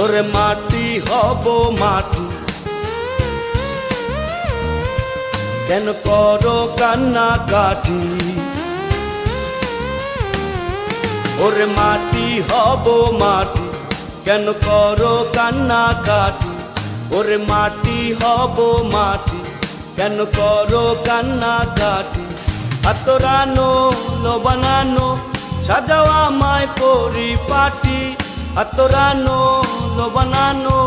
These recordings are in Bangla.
ওরে মাটি হব মাটি। কেন করো কান্না কাটি ওরে মাটি হব মাটি, কেন করো কান্না কাটি ওরে মাটি হব মাটি, কেন করো কান্না কাটি আতরানো লো বানানো সাজাও আমায় পরিপাটি। আতরানো লো বানানো,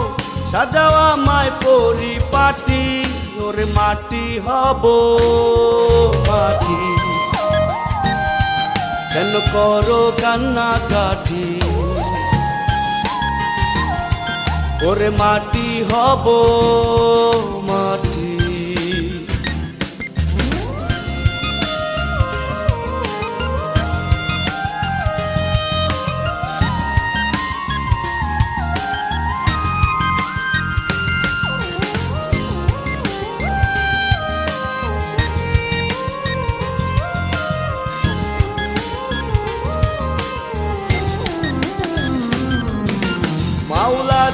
সাজাও আমায় পরিপাটি, ওর মাটি হব মাটি। কেন করো কান্না কাটি ওরে মাটি হব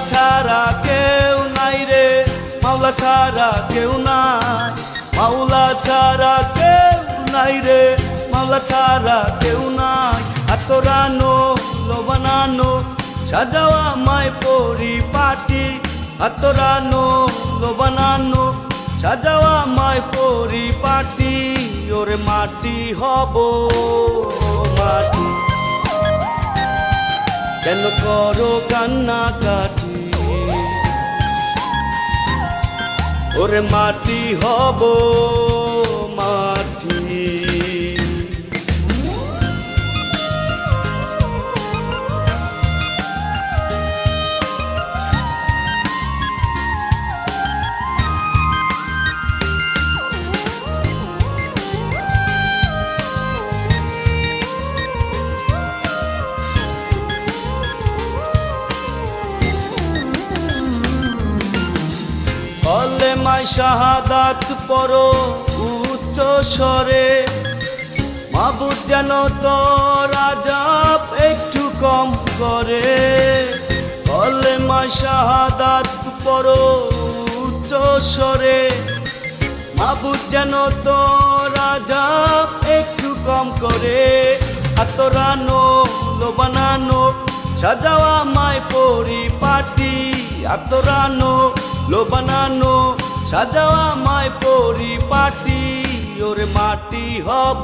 ছাড়া কেউ নাই রে। মাওলা ছাড়া কেউ নাই। মাওলা ছাড়া কেউ নাই রে। মাওলা ছাড়া কেউ নাই। আতরানো লোবানানো সাজাওয়া মায় পরিপাটি। আতরানো লোবানানো সাজাওয়া মায় পরিপাটি। ওরে মাটি হব, মাটি। কেন করো কান্না কাটি ওরে মাটি হব মাটি। শাহাদাত পরো উচ্চ স্বরে। মাবুদ যেন তো রাজাব একটু কম করে। হলে মাই শাহাদাত পরো উচ্চ স্বরে। মাবুদ যেন তো রাজাব একটু কম করে। আতরানো লো বানানো সাজাওয়া মায় পরিপাটি। আতরানো লো বানানো সাজাওয়া মায় পরিপাটি, ওরে মাটি হব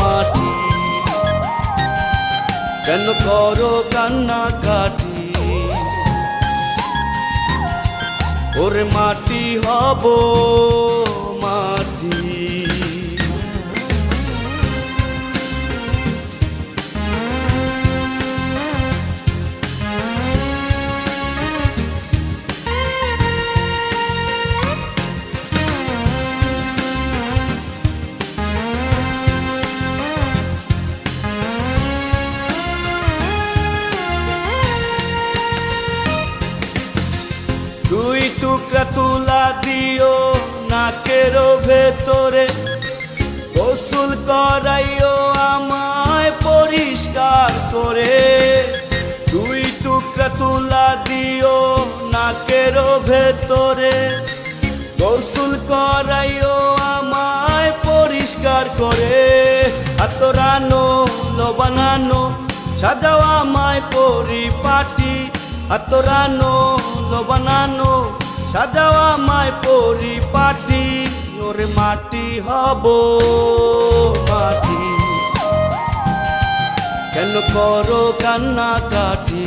মাটি। কেন করো কান্না কাটি ওরে মাটি হব দিও নাকের ভেতরে, গোসল করাইও আমায় পরিষ্কার করে। দুই টুকরা তুলা দিও নাকের ভেতরে, গোসল করাইও আমায় পরিষ্কার করে। আতরানো লো বানানো সাজাও আমায় পরিপাটি। আতরানো লো বানানো সাজাও আমায় পরিপাটি, ওরে মাটি হব মাটি। কেন করো কান্না কাটি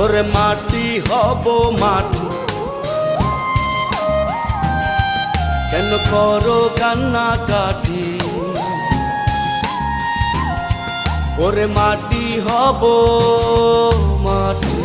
ওরে মাটি হব মাটি। কেন করো কান্না কাটি ওরে মাটি হব মাটি।